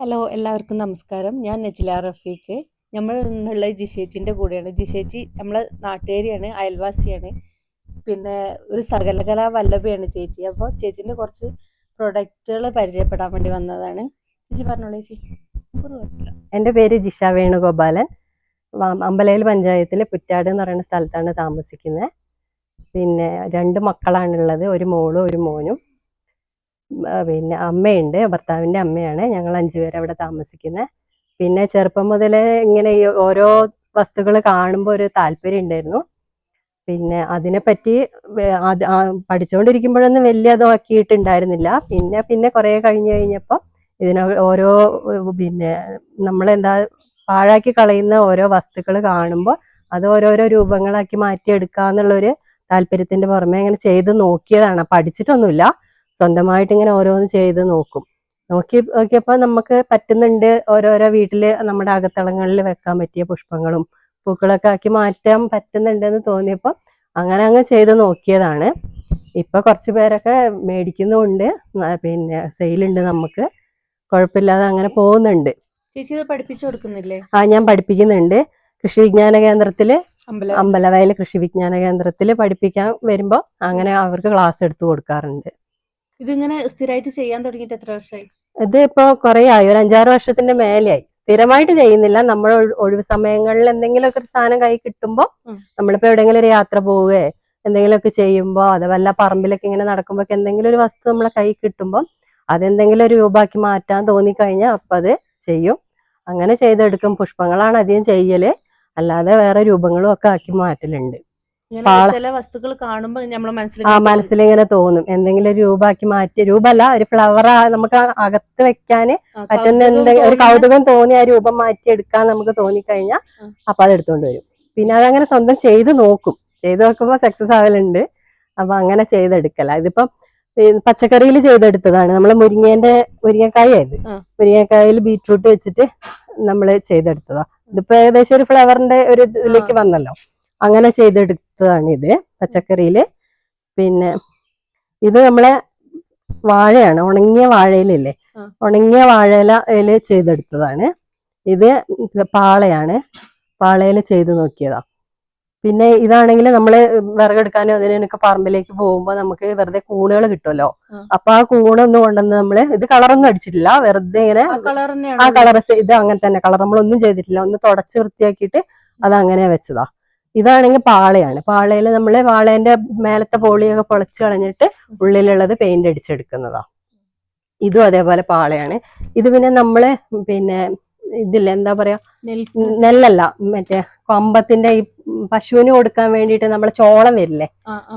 Hello എല്ലാവർക്കും നമസ്കാരം. ഞാൻ നജില റഫീഖ്. നമ്മൾ ഇന്നുള്ള ജിഷേച്ചിന്റെ കൂടെയാണ്. ജിഷേച്ചി നമ്മളെ നാട്ടുകാരിയാണ് അയൽവാസിയാണ്. പിന്നെ ഒരു സകലകല വല്ലഭയാണ് ചേച്ചി. അപ്പോൾ ചേച്ചീന്റെ കുറച്ച് പ്രൊഡക്റ്റുകൾ പരിചയപ്പെടാൻ വേണ്ടി വന്നതാണ്. ചേച്ചി പറഞ്ഞോളൂ ചേച്ചി. എന്റെ പേര് ജിഷ വേണുഗോപാലൻ. അമ്പലയിൽ പഞ്ചായത്തിലെ പുറ്റാട് എന്ന് പറയുന്ന സ്ഥലത്താണ് താമസിക്കുന്നത്. പിന്നെ രണ്ട് മക്കളാണുള്ളത് ഒരു മോളും ഒരു മോനും. പിന്നെ അമ്മയുണ്ട് ഭർത്താവിന്റെ അമ്മയാണ്. ഞങ്ങൾ അഞ്ചുപേര് അവിടെ താമസിക്കുന്നത് പിന്നെ ചെറുപ്പം മുതലേ ഇങ്ങനെ ഓരോ വസ്തുക്കൾ കാണുമ്പോൾ ഒരു താല്പര്യം ഉണ്ടായിരുന്നു. പിന്നെ അതിനെപ്പറ്റി പഠിച്ചുകൊണ്ടിരിക്കുമ്പോഴൊന്നും വലിയ ഇതാക്കിയിട്ടുണ്ടായിരുന്നില്ല പിന്നെ പിന്നെ കുറേ കഴിഞ്ഞു കഴിഞ്ഞപ്പോൾ ഇതിനെ ഓരോ പിന്നെ നമ്മളെന്താ പാഴാക്കി കളയുന്ന ഓരോ വസ്തുക്കൾ കാണുമ്പോൾ അത് ഓരോരോ രൂപങ്ങളാക്കി മാറ്റിയെടുക്കാന്നുള്ളൊരു താല്പര്യത്തിന്റെ പുറമെ അങ്ങനെ ചെയ്ത് നോക്കിയതാണ്. പഠിച്ചിട്ടൊന്നുമില്ല. സ്വന്തമായിട്ട് ഇങ്ങനെ ഓരോന്ന് ചെയ്ത് നോക്കും. നോക്കി നോക്കിയപ്പോൾ നമുക്ക് പറ്റുന്നുണ്ട് ഓരോരോ വീട്ടിൽ നമ്മുടെ അകത്തളങ്ങളിൽ വെക്കാൻ പറ്റിയ പുഷ്പങ്ങളും പൂക്കളൊക്കെ ആക്കി മാറ്റാൻ പറ്റുന്നുണ്ടെന്ന് തോന്നിയപ്പോൾ അങ്ങനെ അങ്ങ് ചെയ്ത് നോക്കിയതാണ്. ഇപ്പൊ കുറച്ച് പേരൊക്കെ മേടിക്കുന്നുണ്ട്. പിന്നെ സെയിലുണ്ട് നമുക്ക്. കുഴപ്പമില്ലാതെ അങ്ങനെ പോകുന്നുണ്ട്. ചേച്ചി ഇത് പഠിപ്പിച്ചു കൊടുക്കുന്നില്ലേ? ആ ഞാൻ പഠിപ്പിക്കുന്നുണ്ട്. കൃഷി വിജ്ഞാന കേന്ദ്രത്തിൽ അമ്പലം അമ്പലവയൽ കൃഷി വിജ്ഞാന കേന്ദ്രത്തിൽ പഠിപ്പിക്കാൻ വരുമ്പോൾ അങ്ങനെ അവർക്ക് ക്ലാസ് എടുത്തു കൊടുക്കാറുണ്ട്. ഇതിങ്ങനെ സ്ഥിരമായിട്ട് ചെയ്യാൻ തുടങ്ങിയിട്ട് എത്ര വർഷമായി ഇത് ഇപ്പോ കുറെ ആയി. ഒരു അഞ്ചാറ് വർഷത്തിന്റെ മേലെയായി. സ്ഥിരമായിട്ട് ചെയ്യുന്നില്ല. നമ്മൾ ഒഴി- ഒഴിവ് സമയങ്ങളിൽ എന്തെങ്കിലുമൊക്കെ ഒരു സാധനം കൈ കിട്ടുമ്പോൾ. നമ്മളിപ്പോ എവിടെയെങ്കിലും ഒരു യാത്ര പോവുകയോ എന്തെങ്കിലുമൊക്കെ ചെയ്യുമ്പോൾ അതവല്ല പറമ്പിലൊക്കെ ഇങ്ങനെ നടക്കുമ്പോൾ എന്തെങ്കിലും ഒരു വസ്തു നമ്മളെ കൈ കിട്ടുമ്പോൾ അതെന്തെങ്കിലും ഒരു രൂപാക്കി മാറ്റാൻ തോന്നിക്കഴിഞ്ഞാൽ അപ്പം അത് ചെയ്യും. അങ്ങനെ ചെയ്തെടുക്കും. പുഷ്പങ്ങളാണ് അധികം ചെയ്യൽ. അല്ലാതെ വേറെ രൂപങ്ങളും ഒക്കെ ആക്കി മാറ്റലുണ്ട്. ചില വസ്തുക്കൾ കാണുമ്പോൾ നമ്മളെ മനസ്സിൽ ആ മനസ്സിലിങ്ങനെ തോന്നും. എന്തെങ്കിലും രൂപാക്കി മാറ്റി രൂപല്ല ഒരു ഫ്ലവർ നമുക്ക് അകത്ത് വെക്കാന് പറ്റുന്ന എന്തെങ്കിലും ഒരു കൗതുകം തോന്നി ആ രൂപം മാറ്റി എടുക്കാൻ നമുക്ക് തോന്നിക്കഴിഞ്ഞാൽ. അപ്പൊ അത് എടുത്തോണ്ട് വരും. പിന്നെ അതങ്ങനെ സ്വന്തം ചെയ്ത് നോക്കും. ചെയ്ത് നോക്കുമ്പോൾ സക്സസ് ആവലുണ്ട്. അപ്പൊ അങ്ങനെ ചെയ്തെടുക്കല. ഇതിപ്പം പച്ചക്കറിയിൽ ചെയ്തെടുത്തതാണ്. നമ്മൾ മുരിങ്ങേന്റെ മുരിങ്ങക്കായ. മുരിങ്ങക്കായയിൽ ബീറ്റ്റൂട്ട് വെച്ചിട്ട് നമ്മൾ ചെയ്തെടുത്തതാ. ഇതിപ്പോ ഏകദേശം ഒരു ഫ്ലവറിന്റെ ഒരു ഇതിലേക്ക് വന്നല്ലോ. അങ്ങനെ ചെയ്തെടുത്തതാണ് ഇത് പച്ചക്കറിയിൽ. പിന്നെ ഇത് നമ്മളെ വാഴയാണ് ഉണങ്ങിയ വാഴയിലല്ലേ. ഉണങ്ങിയ വാഴയില ചെയ്തെടുത്തതാണ്. ഇത് പാളയാണ് പാളയിൽ ചെയ്ത് നോക്കിയതാ. പിന്നെ ഇതാണെങ്കിൽ നമ്മൾ വിറകെടുക്കാനോ അതിനൊക്കെ പറമ്പിലേക്ക് പോകുമ്പോൾ നമുക്ക് വെറുതെ കൂണുകൾ കിട്ടുമല്ലോ. അപ്പൊ ആ കൂണൊന്നും കൊണ്ടുവന്ന് നമ്മൾ ഇത് കളറൊന്നും അടിച്ചിട്ടില്ല. വെറുതെ ഇങ്ങനെ ആ കളർ ഇത് അങ്ങനെ തന്നെ. കളർ നമ്മളൊന്നും ചെയ്തിട്ടില്ല. ഒന്ന് തുടച്ച് വൃത്തിയാക്കിയിട്ട് അത് അങ്ങനെ വെച്ചതാ. ഇതാണെങ്കിൽ പാളയാണ്. പാളയിൽ നമ്മൾ വാളേന്റെ മേലത്തെ പോളിയൊക്കെ പൊളിച്ച് കളഞ്ഞിട്ട് ഉള്ളിലുള്ളത് പെയിന്റ് അടിച്ചെടുക്കുന്നതാ. ഇതും അതേപോലെ പാളയാണ്. ഇത് പിന്നെ നമ്മൾ പിന്നെ ഇതില്ല എന്താ പറയാ? നെല്ലല്ല മറ്റേ കമ്പത്തിന്റെ ഈ പശുവിന് കൊടുക്കാൻ വേണ്ടിയിട്ട് നമ്മളെ ചോളം വരില്ലേ.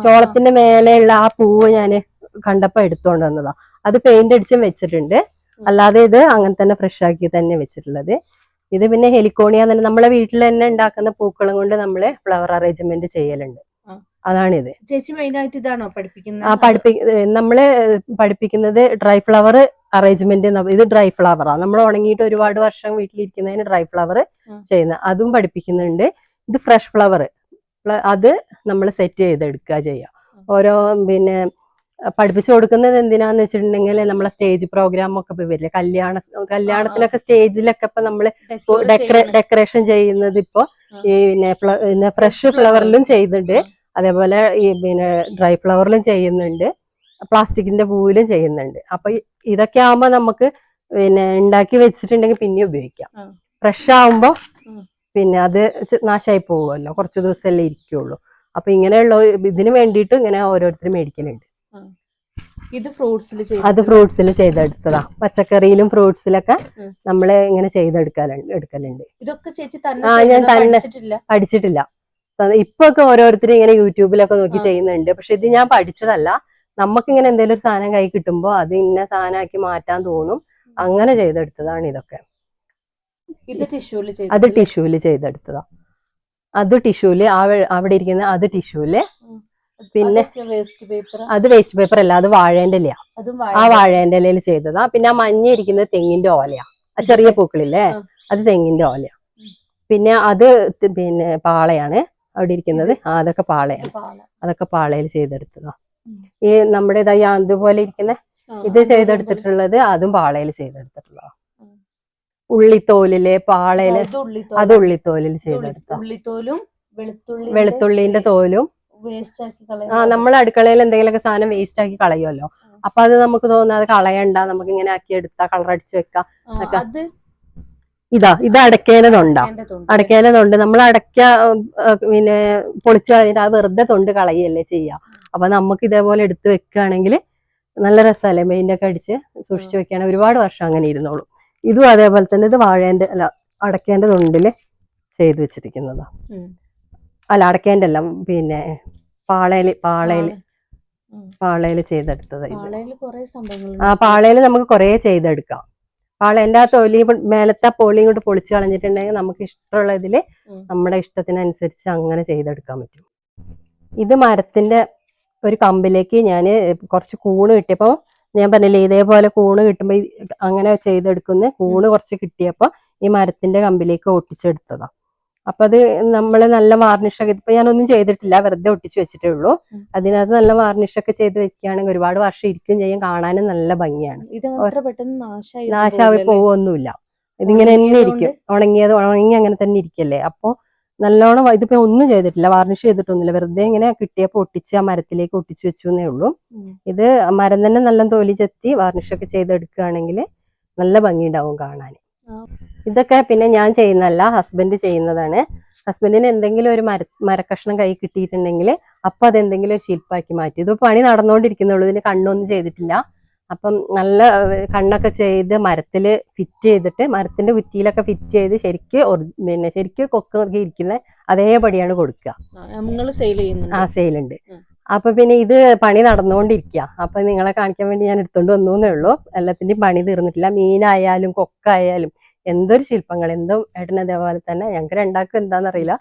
ചോളത്തിന്റെ മേലെയുള്ള ആ പൂവ് ഞാൻ കണ്ടപ്പോ എടുത്തോണ്ട് വന്നതാ. അത് പെയിന്റ് അടിച്ചും വെച്ചിട്ടുണ്ട്. അല്ലാതെ ഇത് അങ്ങനെ തന്നെ ഫ്രഷ് ആക്കി തന്നെ വെച്ചിട്ടുള്ളത്. ഇത് പിന്നെ ഹെലിക്കോണിയ തന്നെ നമ്മളെ വീട്ടിൽ തന്നെ ഉണ്ടാക്കുന്ന പൂക്കളും കൊണ്ട് നമ്മൾ ഫ്ലവർ അറേഞ്ച്മെന്റ് ചെയ്യലുണ്ട്. അതാണിത്. ചേച്ചി മെയിൻ ആയിട്ട് ഇതാണോ പഠിപ്പിക്കുന്നത്? ആ പഠിപ്പി നമ്മൾ പഠിപ്പിക്കുന്നത് ഡ്രൈ ഫ്ലവർ അറേഞ്ച്മെന്റ് ഇത് ഡ്രൈ ഫ്ലവറാ നമ്മൾ ഉണങ്ങിയിട്ട് ഒരുപാട് വർഷം വീട്ടിലിരിക്കുന്നതിന് ഡ്രൈ ഫ്ലവർ ചെയ്യുന്ന അതും പഠിപ്പിക്കുന്നുണ്ട്. ഇത് ഫ്രഷ് ഫ്ലവർ അത് നമ്മൾ സെറ്റ് ചെയ്തെടുക്കുക ചെയ്യാം. ഓരോ പിന്നെ പഠിപ്പിച്ചു കൊടുക്കുന്നത് എന്തിനാന്ന് വെച്ചിട്ടുണ്ടെങ്കിൽ നമ്മളെ സ്റ്റേജ് പ്രോഗ്രാം ഒക്കെ ഇപ്പൊ വരില്ലേ? കല്യാണ കല്യാണത്തിനൊക്കെ സ്റ്റേജിലൊക്കെ ഇപ്പൊ നമ്മൾ ഡെക്കറേഷൻ ചെയ്യുന്നത്. ഇപ്പൊ ഈ പിന്നെ ഫ്രഷ് ഫ്ലവറിലും ചെയ്യുന്നുണ്ട്. അതേപോലെ ഈ പിന്നെ ഡ്രൈ ഫ്ലവറിലും ചെയ്യുന്നുണ്ട്. പ്ലാസ്റ്റിക്കിന്റെ പൂവിലും ചെയ്യുന്നുണ്ട്. അപ്പൊ ഇതൊക്കെ ആവുമ്പോ നമുക്ക് പിന്നെ ഉണ്ടാക്കി വെച്ചിട്ടുണ്ടെങ്കിൽ പിന്നെ ഉപയോഗിക്കാം. ഫ്രഷ് ആവുമ്പോ പിന്നെ അത് നാശമായി പോവുമല്ലോ കുറച്ച് ദിവസമല്ലേ ഇരിക്കുള്ളൂ. അപ്പൊ ഇങ്ങനെയുള്ള ഇതിന് വേണ്ടിയിട്ട് ഇങ്ങനെ ഓരോരുത്തർ മേടിക്കലുണ്ട്. ഇത് ഫ്രൂട്ട്സിൽ അത് ഫ്രൂട്ട്സിൽ ചെയ്തെടുത്തതാ. പച്ചക്കറിയിലും ഫ്രൂട്ട്സിലൊക്കെ. നമ്മൾ ഇങ്ങനെ ചെയ്തെടുക്കലുണ്ട് എടുക്കലുണ്ട്. ഇതൊക്കെ ചേച്ചി തന്നെ ആ, ഞാൻ? തന്നെ. പഠിച്ചിട്ടില്ല? ഇപ്പൊ ഒക്കെ ഓരോരുത്തർ ഇങ്ങനെ യൂട്യൂബിലൊക്കെ നോക്കി ചെയ്യുന്നുണ്ട്. പക്ഷെ ഇത് ഞാൻ പഠിച്ചതല്ല. നമുക്ക് ഇങ്ങനെ എന്തെങ്കിലും ഒരു സാധനം കൈ കിട്ടുമ്പോ അത് ഇന്ന സാധനമാക്കി മാറ്റാൻ തോന്നും. അങ്ങനെ ചെയ്തെടുത്തതാണ് ഇതൊക്കെ. ഇത് ടിഷ്യൂൽ അത് ടിഷ്യൂൽ ചെയ്തെടുത്തതാ. അത് ടിഷ്യൂൽ അവിടെ ഇരിക്കുന്ന അത് ടിഷ്യൂൽ പിന്നെ വേസ്റ്റ് പേപ്പർ അത് വേസ്റ്റ് പേപ്പർ അല്ല അത് വാഴേന്റെ ഇലയാ ആ വാഴേന്റെ ഇലയിൽ ചെയ്തതാ. പിന്നെ ആ മഞ്ഞ ഇരിക്കുന്നത് തെങ്ങിന്റെ ഓലയാ. ആ ചെറിയ പൂക്കളില്ലേ? അത് തെങ്ങിന്റെ ഓലയാ. പിന്നെ അത് പിന്നെ പാളയാണ് അവിടെ ഇരിക്കുന്നത്. ആ അതൊക്കെ പാളയാണ്. പാല അതൊക്കെ പാളയിൽ ചെയ്തെടുത്തതാ. ഈ നമ്മുടെ ഇതാ ഈ അതുപോലെ ഇരിക്കുന്ന ഇത് ചെയ്തെടുത്തിട്ടുള്ളത് അതും പാളയിൽ ചെയ്തെടുത്തിട്ടുള്ളതാ. ഉള്ളിത്തോലിൽ പാളയിൽ അത് ഉള്ളിത്തോലിൽ ചെയ്തെടുത്ത ഉള്ളിത്തോലും വെളുത്തുള്ളി വെളുത്തുള്ളിന്റെ തോലും വേസ്റ്റ് ആക്കി ആ നമ്മൾ അടുക്കളയിൽ എന്തെങ്കിലുമൊക്കെ സാധനം വേസ്റ്റ് ആക്കി കളയുമല്ലോ. അപ്പൊ അത് നമുക്ക് തോന്നാതെ കളയണ്ട നമുക്ക് ഇങ്ങനെ ആക്കി എടുത്താ കളർ അടിച്ചു വെക്കാം ആ, അത് ഇതാ ഇത് അടക്കേനതുണ്ടാ അടയ്ക്കേണ്ട തൊണ്ട്. അടയ്ക്കാനതുണ്ട് നമ്മൾ അടക്ക പിന്നെ പൊളിച്ചു കഴിഞ്ഞിട്ട് അത് വെറുതെ തൊണ്ട് കളയല്ലേ ചെയ്യാ. അപ്പൊ നമുക്ക് ഇതേപോലെ എടുത്ത് വെക്കുകയാണെങ്കിൽ നല്ല രസമല്ലേ? മെയിന്റെ ഒക്കെ അടിച്ച് സൂക്ഷിച്ചു വെക്കുകയാണെങ്കിൽ ഒരുപാട് വർഷം അങ്ങനെ ഇരുന്നോളും. ഇതും അതേപോലെ തന്നെ ഇത് വാഴേന്റെ അല്ല അടക്കേന്റെ തൊണ്ടിൽ ചെയ്തു വെച്ചിരിക്കുന്നതാ. അല്ല അടയ്ക്കേന്റെ അല്ല പിന്നെ പാളയിൽ പാളയിൽ പാള-. പാളയിൽ ചെയ്തെടുത്തത് ആ പാളയിൽ നമുക്ക് കുറേ ചെയ്തെടുക്കാം. പാളേന്റെ ആ തൊലി മേലത്തെ പൊളി ഇങ്ങോട്ട് പൊളിച്ച് കളഞ്ഞിട്ടുണ്ടെങ്കിൽ നമുക്ക് ഇഷ്ടമുള്ള ഇതിൽ നമ്മുടെ ഇഷ്ടത്തിനനുസരിച്ച് അങ്ങനെ ചെയ്തെടുക്കാൻ പറ്റും. ഇത് മരത്തിന്റെ ഒരു കമ്പിലേക്ക് ഞാൻ കുറച്ച് കൂണ് കിട്ടിയപ്പോ ഞാൻ പറഞ്ഞില്ലേ ഇതേപോലെ കൂണ് കിട്ടുമ്പോ അങ്ങനെ ചെയ്തെടുക്കുന്ന കൂണ് കുറച്ച് കിട്ടിയപ്പോ ഈ മരത്തിന്റെ കമ്പിലേക്ക് ഒട്ടിച്ചെടുത്തതാ. അപ്പൊ അത് നമ്മൾ നല്ല വാർണിഷൊക്കെ ഇപ്പൊ ഞാനൊന്നും ചെയ്തിട്ടില്ല വെറുതെ ഒട്ടിച്ചു വെച്ചിട്ടേ ഉള്ളൂ. അതിനകത്ത് നല്ല വാർണിഷൊക്കെ ചെയ്ത് വെക്കുകയാണെങ്കിൽ ഒരുപാട് വർഷം ഇരിക്കും ചെയ്യും കാണാനും നല്ല ഭംഗിയാണ്. നാശാവി? പോവൊന്നുമില്ല. ഇതിങ്ങനെ തന്നെ ഇരിക്കും. ഉണങ്ങിയത് ഉണങ്ങി അങ്ങനെ തന്നെ ഇരിക്കല്ലേ? അപ്പൊ നല്ലോണം ഇതിപ്പോ ഒന്നും ചെയ്തിട്ടില്ല വാർണിഷ് ചെയ്തിട്ടൊന്നുമില്ല. വെറുതെ ഇങ്ങനെ കിട്ടിയപ്പോ ഒട്ടിച്ച് ആ മരത്തിലേക്ക് ഒട്ടിച്ചു വെച്ചു എന്നേ ഉള്ളൂ. ഇത് മരം തന്നെ നല്ല തൊലി ചെത്തി വാർണിഷ് ഒക്കെ ചെയ്തെടുക്കുകയാണെങ്കിൽ നല്ല ഭംഗിയുണ്ടാവും കാണാൻ. ഇതൊക്കെ പിന്നെ ഞാൻ ചെയ്യുന്നതല്ല ഹസ്ബൻഡ് ചെയ്യുന്നതാണ്. ഹസ്ബൻഡിന് എന്തെങ്കിലും ഒരു മര മരക്കഷ്ണം കൈ കിട്ടിയിട്ടുണ്ടെങ്കിൽ അപ്പൊ അതെന്തെങ്കിലും ഒരു ശില്പാക്കി മാറ്റി. ഇത് പണി നടന്നുകൊണ്ടിരിക്കുന്നുള്ളൂ ഇതിന് കണ്ണൊന്നും ചെയ്തിട്ടില്ല. അപ്പം നല്ല കണ്ണൊക്കെ ചെയ്ത് മരത്തിൽ ഫിറ്റ് ചെയ്തിട്ട് മരത്തിന്റെ കുറ്റിയിലൊക്കെ ഫിറ്റ് ചെയ്ത് ശരിക്ക് പിന്നെ ശരിക്ക് കൊക്ക് ഇരിക്കുന്ന അതേപടിയാണ് കൊടുക്കുക. നമ്മൾ സെയിൽ ആ സെയിലുണ്ട്. അപ്പൊ പിന്നെ ഇത് പണി നടന്നുകൊണ്ടിരിക്കുക അപ്പൊ നിങ്ങളെ കാണിക്കാൻ വേണ്ടി ഞാൻ എടുത്തോണ്ട് വന്നു എന്നേ ഉള്ളൂ. എല്ലാത്തിന്റെയും പണി തീർന്നിട്ടില്ല. മീനായാലും കൊക്കായാലും എന്തൊരു ശില്പങ്ങൾ എന്തും ഏട്ടൻ അതേപോലെ തന്നെ ഞങ്ങൾക്ക് രണ്ടാൾക്കും എന്താണെന്നറിയില്ല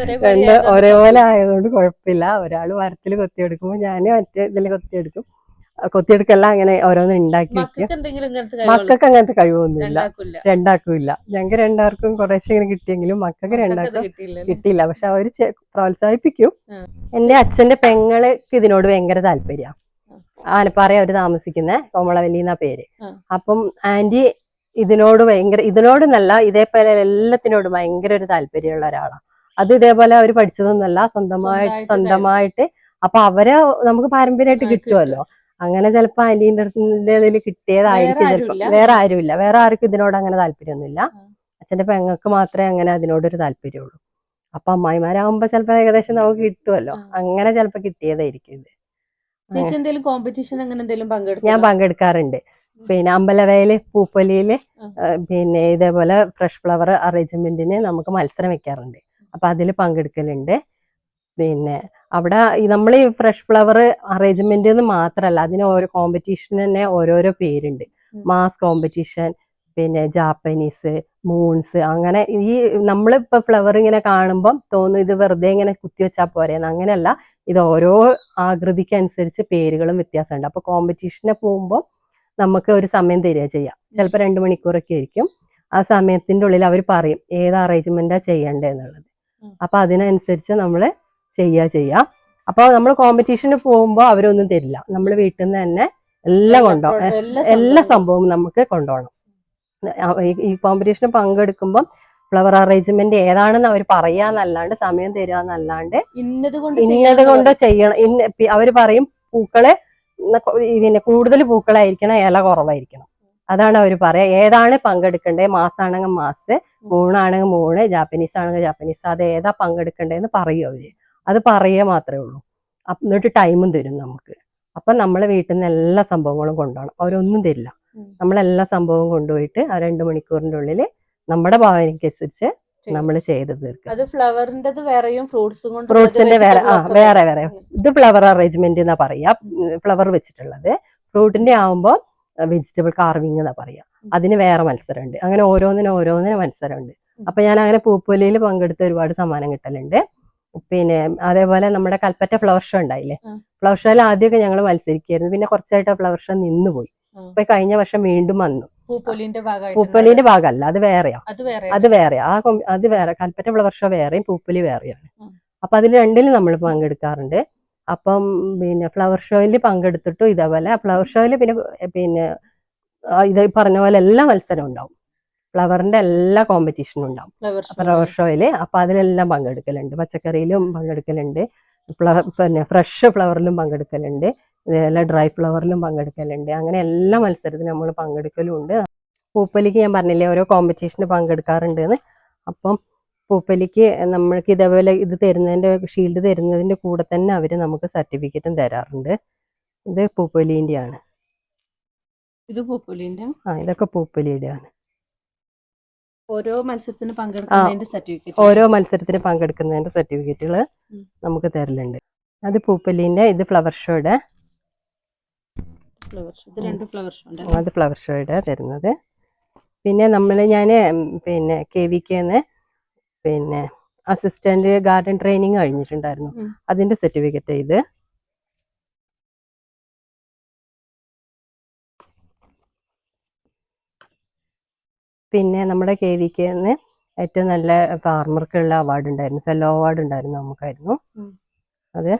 ഒരേപോലെ രണ്ട് ആയതുകൊണ്ട് ഒരേപോലെ ആയതുകൊണ്ട് കുഴപ്പമില്ല. ഒരാൾ മരത്തിൽ കൊത്തിയെടുക്കുമ്പോൾ ഞാൻ മറ്റേ ഇതിൽ കൊത്തിയെടുക്കും. കൊത്തിയെടുക്കല്ല അങ്ങനെ ഓരോന്ന് ഉണ്ടാക്കി മക്കൾക്ക് അങ്ങനത്തെ കഴിവൊന്നുമില്ല ഇല്ല. ഞങ്ങൾക്ക് രണ്ടാർക്കും കുറേശ്ശെ ഇങ്ങനെ കിട്ടിയെങ്കിലും മക്കൾക്ക് രണ്ടാർക്കും കിട്ടിയില്ല. പക്ഷെ അവർ പ്രോത്സാഹിപ്പിക്കും. എന്റെ അച്ഛന്റെ പെങ്ങൾക്ക് ഇതിനോട് ഭയങ്കര താല്പര്യ ആനപ്പാറ അവർ താമസിക്കുന്ന കോമളവല്ലി എന്നാ പേര്. അപ്പം ആന്റി ഇതിനോട് ഭയങ്കര ഇതിനോടൊന്നല്ല ഇതേപോലെ എല്ലാത്തിനോടും ഭയങ്കര ഒരു താല്പര്യമുള്ള ഒരാളാണ്. അത് ഇതേപോലെ അവർ പഠിച്ചതൊന്നല്ല. സ്വന്തമായിട്ട് സ്വന്തമായിട്ട് അപ്പൊ അവരെ നമുക്ക് പാരമ്പര്യമായിട്ട് കിട്ടുമല്ലോ. അങ്ങനെ ചിലപ്പോ ആന്റീന്റെ അടുത്ത് ഇതിൽ കിട്ടിയതായിരിക്കും ചിലപ്പോ. വേറെ ആരുമില്ല വേറെ ആർക്കും ഇതിനോട് അങ്ങനെ താല്പര്യമൊന്നുമില്ല അച്ഛന്റെ പെങ്ങൾക്ക് മാത്രമേ അങ്ങനെ അതിനോടൊരു താല്പര്യമുള്ളൂ. അപ്പൊ അമ്മായിമാരാകുമ്പോ ചിലപ്പോ ഏകദേശം നമുക്ക് കിട്ടുമല്ലോ അങ്ങനെ ചിലപ്പോ കിട്ടിയതായിരിക്കും ഇത്. ചേച്ചി എന്തെങ്കിലും കോമ്പറ്റീഷൻ അങ്ങനെ എന്തെങ്കിലും ഞാൻ പങ്കെടുക്കാറുണ്ട്. പിന്നെ അമ്പലവയൽ പൂപ്പൊലിയിൽ പിന്നെ ഇതേപോലെ ഫ്രഷ് ഫ്ലവർ അറേഞ്ച്മെന്റിന് നമുക്ക് മത്സരം വെക്കാറുണ്ട്. അപ്പൊ അതിൽ പങ്കെടുക്കലുണ്ട്. പിന്നെ അവിടെ നമ്മൾ ഈ ഫ്രഷ് ഫ്ലവർ അറേഞ്ച്മെന്റ് എന്ന് മാത്രമല്ല അതിന് ഓരോ കോമ്പറ്റീഷൻ തന്നെ ഓരോരോ പേരുണ്ട്. മാസ് കോമ്പറ്റീഷൻ പിന്നെ ജാപ്പനീസ് മൂൺസ് അങ്ങനെ ഈ നമ്മളിപ്പോ ഫ്ലവർ ഇങ്ങനെ കാണുമ്പം തോന്നും ഇത് വെറുതെ ഇങ്ങനെ കുത്തിവെച്ചാൽ പോരെ അങ്ങനെയല്ല ഇത് ഓരോ ആകൃതിക്ക് അനുസരിച്ച് പേരുകളും വ്യത്യാസമുണ്ട്. അപ്പൊ കോമ്പറ്റീഷനെ പോകുമ്പോൾ നമുക്ക് ഒരു സമയം തരിക ചെയ്യാം. ചിലപ്പോൾ രണ്ട് മണിക്കൂറൊക്കെ ആയിരിക്കും. ആ സമയത്തിന്റെ ഉള്ളിൽ അവർ പറയും ഏത് അറേഞ്ച്മെന്റാ ചെയ്യേണ്ടത് എന്നുള്ളത്. അപ്പൊ അതിനനുസരിച്ച് നമ്മൾ ചെയ്യുക ചെയ്യാം. അപ്പോൾ നമ്മൾ കോമ്പറ്റീഷന് പോകുമ്പോൾ അവരൊന്നും തരില്ല. നമ്മൾ വീട്ടിൽ നിന്ന് തന്നെ എല്ലാം കൊണ്ടുപോകണം എല്ലാ സംഭവവും. നമുക്ക് കൊണ്ടുപോകണം ഈ- കോമ്പറ്റീഷന് പങ്കെടുക്കുമ്പോൾ ഫ്ലവർ അറേഞ്ച്മെന്റ് ഏതാണെന്ന് അവർ പറയാന്നല്ലാണ്ട് സമയം തരിക എന്നല്ലാണ്ട് ഇന്നത് കൊണ്ട് ചെയ്യണം ഇന്ന അവർ പറയും പൂക്കൾ പിന്നെ കൂടുതൽ പൂക്കളായിരിക്കണം ഇല കുറവായിരിക്കണം. അതാണ് അവർ പറയാ. ഏതാണ് പങ്കെടുക്കേണ്ടത് മാസാണെങ്കിൽ മാസ് മൂണാണെങ്കിൽ മൂണ് ജാപ്പനീസ് ആണെങ്കിൽ ജാപ്പനീസ്. അത് ഏതാ പങ്കെടുക്കേണ്ടതെന്ന് പറയും അവർ. അത് പറയുക മാത്രമേ ഉള്ളൂ. എന്നിട്ട് ടൈമും തരും നമുക്ക്. അപ്പൊ നമ്മളെ വീട്ടിൽ നിന്ന് എല്ലാ സംഭവങ്ങളും കൊണ്ടുപോകണം. അവരൊന്നും തരില്ല. നമ്മളെല്ലാ സംഭവവും കൊണ്ടുപോയിട്ട് ആ രണ്ട് മണിക്കൂറിന്റെ ഉള്ളിൽ നമ്മുടെ ഭാവനയ്ക്കനുസരിച്ച്. നമ്മൾ ചെയ്ത് തീർക്കും അത് ഫ്ലവറിന്റെ വേറെയും ഫ്രൂട്ട്സും കൊണ്ട് ഫ്രൂട്ട്സിന്റെ വേറെ ആ വേറെ വേറെ. ഇത് ഫ്ലവർ അറേഞ്ച്മെന്റ് എന്നാ പറയാ. ഫ്ലവർ വെച്ചിട്ടുള്ളത്. ഫ്രൂട്ടിന്റെ ആവുമ്പോൾ വെജിറ്റബിൾ കാർവിംഗ് എന്നാ പറയാ. അതിന് വേറെ മത്സരമുണ്ട്. അങ്ങനെ ഓരോന്നിനും ഓരോന്നിനും മത്സരമുണ്ട്. അപ്പൊ ഞാൻ അങ്ങനെ പൂപ്പൊലിയിൽ പങ്കെടുത്ത് ഒരുപാട് സമ്മാനം കിട്ടലുണ്ട്. പിന്നെ അതേപോലെ നമ്മുടെ കൽപ്പറ്റ ഫ്ലവർ ഷോ ഉണ്ടായില്ലേ? ഫ്ലവർ ഷോയിൽ ആദ്യമൊക്കെ ഞങ്ങൾ മത്സരിക്കായിരുന്നു പിന്നെ കുറച്ചായിട്ട് ആ ഫ്ലവർ ഷോ നിന്നുപോയി. ഇപ്പൊ കഴിഞ്ഞ വർഷം വീണ്ടും വന്നു. പൂപ്പൊലിന്റെ ഭാഗമല്ല അത് വേറെയാ. അത് വേറെയാ ആ അത് വേറെ. കൽപ്പറ്റ ഫ്ലവർ ഷോ വേറെയും പൂപ്പൊലി വേറെയാണ്. അപ്പൊ അതിൽ രണ്ടിലും നമ്മൾ പങ്കെടുക്കാറുണ്ട്. അപ്പം പിന്നെ ഫ്ലവർ ഷോയിൽ പങ്കെടുത്തിട്ടും ഇതേപോലെ. ഫ്ലവർ ഷോയിൽ പിന്നെ പിന്നെ ഇത് പറഞ്ഞ പോലെ എല്ലാ മത്സരം ഉണ്ടാവും. ഫ്ലവറിന്റെ എല്ലാ കോമ്പറ്റീഷനും ഉണ്ടാവും. ഫ്ലവർ ഷോയിൽ അപ്പൊ അതിലെല്ലാം പങ്കെടുക്കലുണ്ട്. പച്ചക്കറിയിലും പങ്കെടുക്കലുണ്ട്. ഫ്ലവർ പിന്നെ ഫ്രഷ് ഫ്ലവറിലും പങ്കെടുക്കലുണ്ട്. ഇതേപോലെ ഡ്രൈ ഫ്ലവറിലും പങ്കെടുക്കലുണ്ട്. അങ്ങനെ എല്ലാ മത്സരത്തിനും നമ്മൾ പങ്കെടുക്കലും ഉണ്ട് പൂപ്പലിക്ക് ഞാൻ പറഞ്ഞില്ലേ ഓരോ കോമ്പറ്റീഷന് പങ്കെടുക്കാറുണ്ട് എന്ന് അപ്പം പൂപ്പലിക്ക് നമ്മൾക്ക് ഇതേപോലെ ഇത് തരുന്നതിന്റെ ഷീൽഡ് തരുന്നതിന്റെ കൂടെ തന്നെ അവർ നമുക്ക് സർട്ടിഫിക്കറ്റും തരാറുണ്ട്. ഇത് പൂപ്പൊലിന്റെ ആണ് ഇത് പൂപ്പലിന്റെ ആ ഇതൊക്കെ പൂപ്പലിയുടെ ആണ് ഓരോ മത്സരത്തിന് പങ്കെടുക്കുന്നതിന്റെ സർട്ടിഫിക്കറ്റ് ഓരോ മത്സരത്തിന് പങ്കെടുക്കുന്നതിന്റെ സർട്ടിഫിക്കറ്റുകൾ നമുക്ക് തരലുണ്ട്. അത് പൂപ്പലിന്റെ ഇത് ഫ്ലവർ ഷോയുടെ അത് ഫ്ലവർ ഷോയുടെ തരുന്നത്. പിന്നെ നമ്മൾ ഞാൻ പിന്നെ കെ വി കെന്ന് പിന്നെ അസിസ്റ്റന്റ് ഗാർഡൻ ട്രെയിനിങ് കഴിഞ്ഞിട്ടുണ്ടായിരുന്നു. അതിന്റെ സർട്ടിഫിക്കറ്റ് ഇത്. പിന്നെ നമ്മുടെ കെ വി കെന്ന് ഏറ്റവും നല്ല ഫാർമർക്കുള്ള അവാർഡ് ഉണ്ടായിരുന്നു. ഫെല്ലോ അവാർഡ് ഉണ്ടായിരുന്നു നമുക്കായിരുന്നു. അത്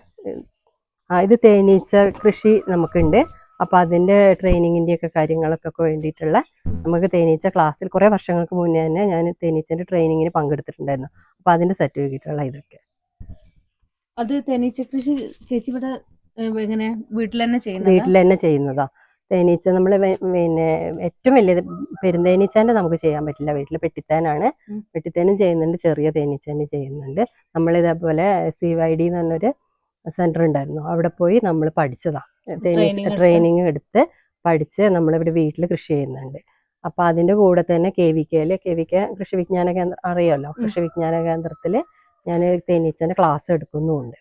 ആ ഇത് തേനീച്ച കൃഷി നമുക്കുണ്ട്. അപ്പൊ അതിന്റെ ട്രെയിനിങ്ങിന്റെ ഒക്കെ കാര്യങ്ങൾക്കൊക്കെ വേണ്ടിയിട്ടുള്ള നമുക്ക് തേനീച്ച ക്ലാസ്സിൽ കുറെ വർഷങ്ങൾക്ക് മുന്നേ തന്നെ ഞാൻ തേനീച്ചന്റെ ട്രെയിനിങ്ങിന് പങ്കെടുത്തിട്ടുണ്ടായിരുന്നു. അപ്പൊ അതിന്റെ സർട്ടിഫിക്കറ്റുള്ള ഇതൊക്കെ. അത് തേനീച്ച കൃഷി ചേച്ചി ഇവിടെ എങ്ങനെ വീട്ടിൽ തന്നെ ചെയ്യുന്നത്? വീട്ടിൽ തന്നെ ചെയ്യുന്നതാ. തേനീച്ച നമ്മൾ പിന്നെ ഏറ്റവും വലിയ പെരുന്തേനീച്ചാന്റെ നമുക്ക് ചെയ്യാൻ പറ്റില്ല. വീട്ടിൽ പെട്ടിത്തേനാണ്. പെട്ടിത്തേനും ചെയ്യുന്നുണ്ട്. ചെറിയ തേനീച്ചേനും ചെയ്യുന്നുണ്ട്. നമ്മൾ ഇതേപോലെ സി വൈ ഡി എന്ന് പറഞ്ഞൊരു സെന്റർ ഉണ്ടായിരുന്നു. അവിടെ പോയി നമ്മൾ പഠിച്ചതാ. Training തേനീച്ച? ട്രെയിനിങ് എടുത്ത് പഠിച്ച് നമ്മളിവിടെ വീട്ടിൽ കൃഷി ചെയ്യുന്നുണ്ട്. അപ്പൊ അതിന്റെ കൂടെ തന്നെ കെ വി കെയിൽ കെ വി കെ കൃഷി വിജ്ഞാന കേന്ദ്രം അറിയാമല്ലോ കൃഷി വിജ്ഞാന കേന്ദ്രത്തിൽ ഞാൻ തേനീച്ചന്റെ ക്ലാസ് എടുക്കുന്നുമുണ്ട്.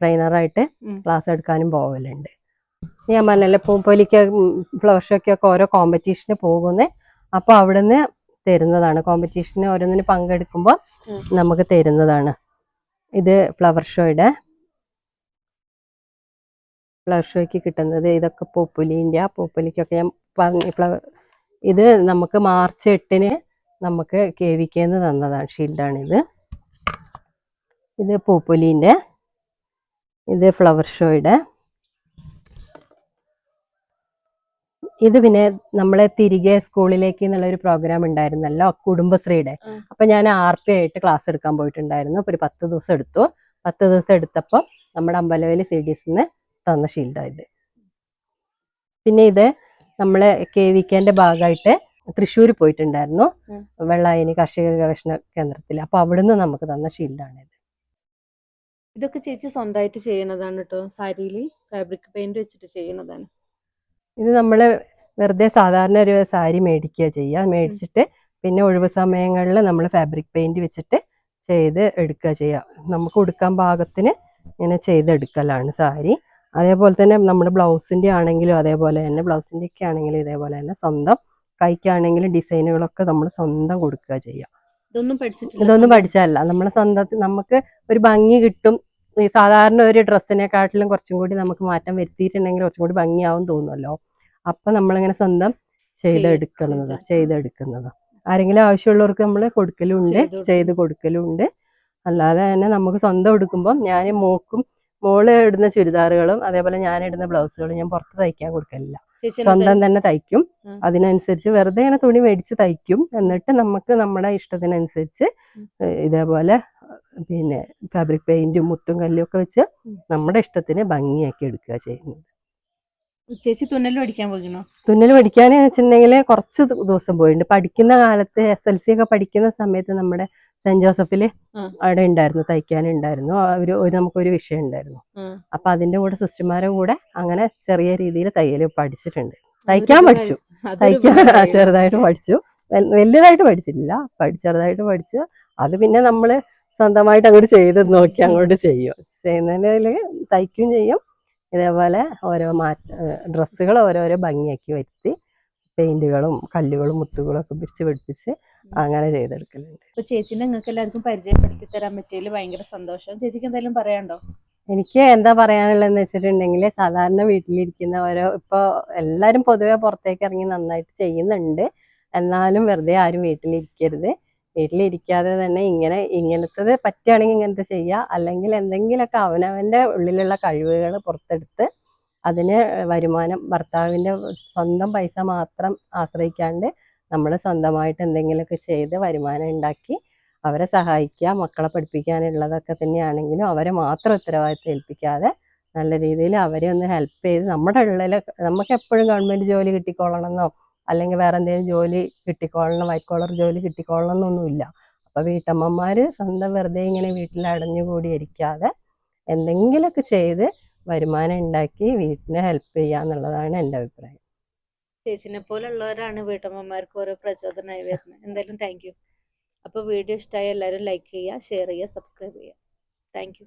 ട്രെയിനറായിട്ട്. ക്ലാസ് എടുക്കാനും പോകലുണ്ട് ഞാൻ പറഞ്ഞല്ലേ പൂപ്പൊലിക്ക് ഫ്ലവർ ഷോയ്ക്കൊക്കെ ഓരോ കോമ്പറ്റീഷന് പോകുന്നേ. അപ്പോൾ അവിടുന്ന് തരുന്നതാണ്. കോമ്പറ്റീഷന് ഓരോന്നിന് പങ്കെടുക്കുമ്പോൾ നമുക്ക് തരുന്നതാണ്. ഇത് ഫ്ലവർ ഷോയുടെ ഫ്ലവർ ഷോയ്ക്ക് കിട്ടുന്നത്. ഇതൊക്കെ പൂപ്പൊലിന്റെ ആ പൂപ്പൊലിക്കൊക്കെ ഞാൻ പറഞ്ഞ ഫ്ലവർ ഇത് നമുക്ക് മാർച്ച് എട്ടിന് നമുക്ക് കെ വി കെന്ന് തന്നതാണ് ഷീൽഡാണ് ഇത് ഇത് പൂപ്പൊലിന്റെ ഇത് ഫ്ലവർ ഷോയുടെ ഇത് പിന്നെ നമ്മളെ തിരികെ സ്കൂളിലേക്ക് എന്നുള്ള ഒരു പ്രോഗ്രാം ഉണ്ടായിരുന്നല്ലോ കുടുംബശ്രീയുടെ. അപ്പൊ ഞാൻ ആർ പി ആയിട്ട് ക്ലാസ് എടുക്കാൻ പോയിട്ടുണ്ടായിരുന്നു. അപ്പൊ ഒരു പത്ത് ദിവസം എടുത്തു. പത്ത് ദിവസം എടുത്തപ്പോൾ നമ്മുടെ അമ്പലവേലി സി ഡി എസിന്ന് തന്ന ഷീൽഡാണ് ഇത്. പിന്നെ ഇത് നമ്മളെ കെ വി കെന്റെ ഭാഗമായിട്ട് തൃശ്ശൂർ പോയിട്ടുണ്ടായിരുന്നു. വെള്ളായനി കാർഷിക ഗവേഷണ കേന്ദ്രത്തിൽ. അപ്പൊ അവിടുന്ന് നമുക്ക് തന്ന ഷീൽഡാണ് ഇത്. ഇതൊക്കെ ചേച്ചി സ്വന്തമായിട്ട് ചെയ്യണതാണ് കേട്ടോ സാരിയിൽ ഫാബ്രിക് പെയിന്റ് വെച്ചിട്ട് ചെയ്യുന്നതാണ് ഇത് നമ്മൾ വെറുതെ സാധാരണ ഒരു സാരി മേടിക്കുക ചെയ്യുക. മേടിച്ചിട്ട് പിന്നെ ഒഴിവ് സമയങ്ങളിൽ നമ്മൾ ഫാബ്രിക് പെയിന്റ് വെച്ചിട്ട് ചെയ്ത് എടുക്കുക ചെയ്യുക. നമുക്ക് ഉടുക്കാൻ പാകത്തിന് ഇങ്ങനെ ചെയ്തെടുക്കലാണ് സാരി. അതേപോലെ തന്നെ നമ്മുടെ ബ്ലൗസിന്റെ ആണെങ്കിലും അതേപോലെ തന്നെ ബ്ലൗസിന്റെ ഒക്കെ ആണെങ്കിലും ഇതേപോലെ തന്നെ സ്വന്തം കൈക്കാണെങ്കിലും ഡിസൈനുകളൊക്കെ നമ്മൾ സ്വന്തം കൊടുക്കുക ചെയ്യുക. ഇതൊന്നും പഠിച്ചിട്ടില്ല ഇതൊന്നും പഠിച്ചതല്ല. നമ്മളെ സ്വന്തത്തിൽ നമുക്ക് ഒരു ഭംഗി കിട്ടും ഈ സാധാരണ ഒരു ഡ്രസ്സിനെക്കാട്ടിലും കുറച്ചും കൂടി നമുക്ക് മാറ്റം വരുത്തിയിട്ടുണ്ടെങ്കിൽ കുറച്ചും കൂടി ഭംഗിയാവും തോന്നുമല്ലോ അപ്പൊ നമ്മളിങ്ങനെ സ്വന്തം ചെയ്തെടുക്കുന്നത് ചെയ്ത്. ചെയ്തെടുക്കുന്നത്. ആരെങ്കിലും ആവശ്യമുള്ളവർക്ക് നമ്മൾ കൊടുക്കലും ഉണ്ട് ചെയ്ത് കൊടുക്കും. കൊടുക്കലും ഉണ്ട് അല്ലാതെ തന്നെ നമുക്ക് സ്വന്തം എടുക്കുമ്പോൾ ഞാൻ മോക്കും മോൾ ഇടുന്ന ചുരിദാറുകളും അതേപോലെ ഞാൻ ഇടുന്ന ബ്ലൗസുകളും ഞാൻ പുറത്ത് തയ്ക്കാൻ കൊടുക്കലില്ല. സ്വന്തം തന്നെ തയ്ക്കും. അതിനനുസരിച്ച് വെറുതെ ഇങ്ങനെ തുണി മേടിച്ച് തയ്ക്കും. എന്നിട്ട് നമുക്ക് നമ്മുടെ ഇഷ്ടത്തിനനുസരിച്ച് ഇതേപോലെ പിന്നെ ഫാബ്രിക് പെയിന്റും മുത്തും കല്ലും ഒക്കെ വെച്ച്. നമ്മുടെ ഇഷ്ടത്തിന് ഭംഗിയാക്കി എടുക്കുക ചെയ്യുന്നത്. ചേച്ചി തുന്നൽ പഠിക്കാൻ പോകണോ തുന്നൽ പഠിക്കാൻ വെച്ചിട്ടുണ്ടെങ്കിൽ കുറച്ച് ദിവസം പോയിട്ടുണ്ട്. പഠിക്കുന്ന കാലത്ത് എസ് എൽ സി ഒക്കെ പഠിക്കുന്ന സമയത്ത് നമ്മുടെ സെന്റ് ജോസഫിൽ അവിടെ ഉണ്ടായിരുന്നു തയ്ക്കാനുണ്ടായിരുന്നു അവർ ഒരു നമുക്കൊരു വിഷയം ഉണ്ടായിരുന്നു. അപ്പൊ അതിന്റെ കൂടെ സിസ്റ്റർമാരെ കൂടെ അങ്ങനെ ചെറിയ രീതിയിൽ തയ്യൽ പഠിച്ചിട്ടുണ്ട്. തയ്ക്കാൻ പഠിച്ചു. തയ്ക്കാൻ ചെറുതായിട്ട് പഠിച്ചു. വലിയതായിട്ട് വലുതായിട്ട് പഠിച്ചിട്ടില്ല. പഠിച്ചതായിട്ട് പഠിച്ചു അത് പിന്നെ നമ്മൾ സ്വന്തമായിട്ട് അങ്ങോട്ട് ചെയ്ത് നോക്കി അങ്ങോട്ട് ചെയ്യും ചെയ്യുന്നതിൽ തയ്ക്കും ചെയ്യും. ഇതേപോലെ ഓരോ മാറ്റ ഡ്രസ്സുകൾ ഓരോരോ ഭംഗിയാക്കി വരുത്തി പെയിന്റുകളും കല്ലുകളും മുത്തുകളും ഒക്കെ പിടിച്ച് പിടിപ്പിച്ച് അങ്ങനെ ചെയ്തെടുക്കലുണ്ട്. അപ്പൊ ചേച്ചിനെ നിങ്ങൾക്ക് എല്ലാവർക്കും പരിചയപ്പെടുത്തി തരാൻ പറ്റിയതിൽ ഭയങ്കര സന്തോഷം. ചേച്ചിക്ക് എന്തെങ്കിലും പറയാണ്ടോ എനിക്ക് എന്താ പറയാനുള്ളതെന്ന് വെച്ചിട്ടുണ്ടെങ്കിൽ സാധാരണ വീട്ടിലിരിക്കുന്ന ഓരോ ഇപ്പോൾ എല്ലാവരും പൊതുവെ പുറത്തേക്ക് ഇറങ്ങി നന്നായിട്ട് ചെയ്യുന്നുണ്ട്. എന്നാലും വെറുതെ ആരും വീട്ടിലിരിക്കരുത്. വീട്ടിലിരിക്കാതെ തന്നെ ഇങ്ങനെ ഇങ്ങനത്തത് പറ്റുകയാണെങ്കിൽ ഇങ്ങനത്തെ ചെയ്യുക അല്ലെങ്കിൽ എന്തെങ്കിലുമൊക്കെ അവനവന്റെ ഉള്ളിലുള്ള കഴിവുകൾ പുറത്തെടുത്ത് അതിന് വരുമാനം ഭർത്താവിന്റെ സ്വന്തം പൈസ മാത്രം ആശ്രയിക്കാണ്ട് നമ്മൾ സ്വന്തമായിട്ട് എന്തെങ്കിലുമൊക്കെ ചെയ്ത് വരുമാനം ഉണ്ടാക്കി അവരെ സഹായിക്കുക മക്കളെ പഠിപ്പിക്കാനുള്ളതൊക്കെ തന്നെയാണെങ്കിലും അവരെ മാത്രം ഉത്തരവാദിത്തം ഏൽപ്പിക്കാതെ നല്ല രീതിയിൽ അവരെ ഒന്ന് ഹെൽപ്പ് ചെയ്ത് നമ്മുടെ ഉള്ളിൽ നമുക്ക് എപ്പോഴും ഗവൺമെന്റ് ജോലി കിട്ടിക്കോളണം എന്നോ അല്ലെങ്കിൽ വേറെ എന്തെങ്കിലും ജോലി കിട്ടിക്കോളണം വൈറ്റ് കോളർ ജോലി കിട്ടിക്കോളണം എന്നൊന്നുമില്ല. അപ്പോൾ വീട്ടമ്മമാർ സ്വന്തം വെറുതെ ഇങ്ങനെ വീട്ടിൽ അടഞ്ഞുകൂടി ഇരിക്കാതെ എന്തെങ്കിലുമൊക്കെ ചെയ്ത് വരുമാനം ഉണ്ടാക്കി വീട്ടിനെ ഹെൽപ്പ് ചെയ്യുക എന്നുള്ളതാണ് എന്റെ അഭിപ്രായം. ചേച്ചിനെ പോലുള്ളവരാണ് വീട്ടമ്മമാർക്ക് ഓരോ പ്രചോദനമായി വരുന്നത്. എന്തായാലും താങ്ക് യു അപ്പോൾ വീഡിയോ ഇഷ്ടമായ എല്ലാവരും ലൈക്ക് ചെയ്യുക ഷെയർ ചെയ്യുക സബ്സ്ക്രൈബ് ചെയ്യുക. താങ്ക്